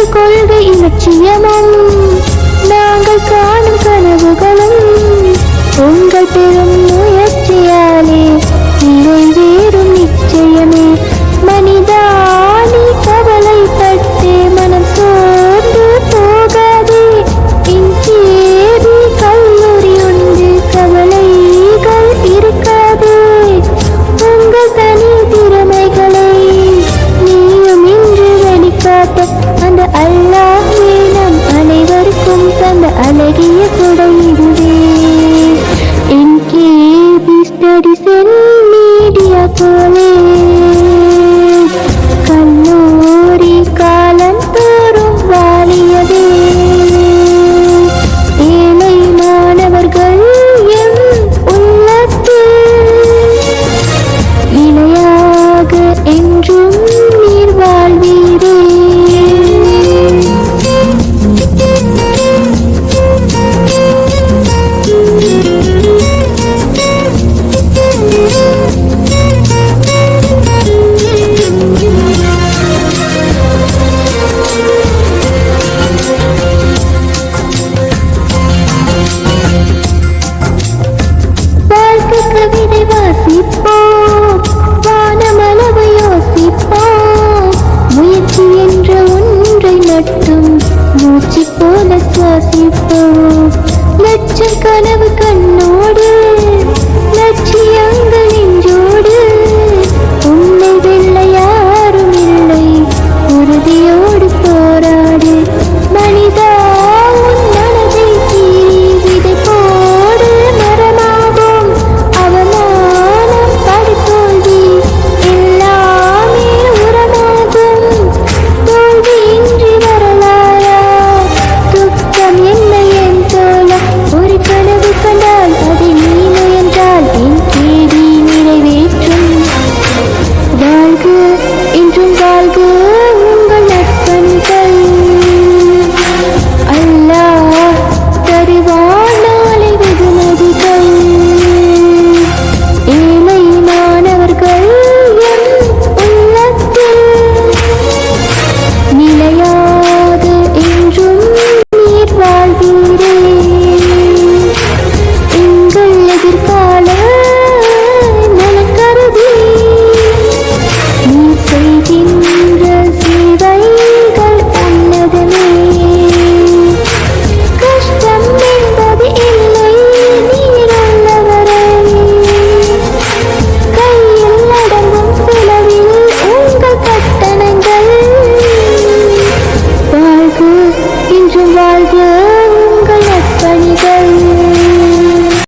எங்கள் கொள்கை லட்சியமும் நாங்கள் காணும் கனவுகளும். உங்கள் பெரும் Yeah.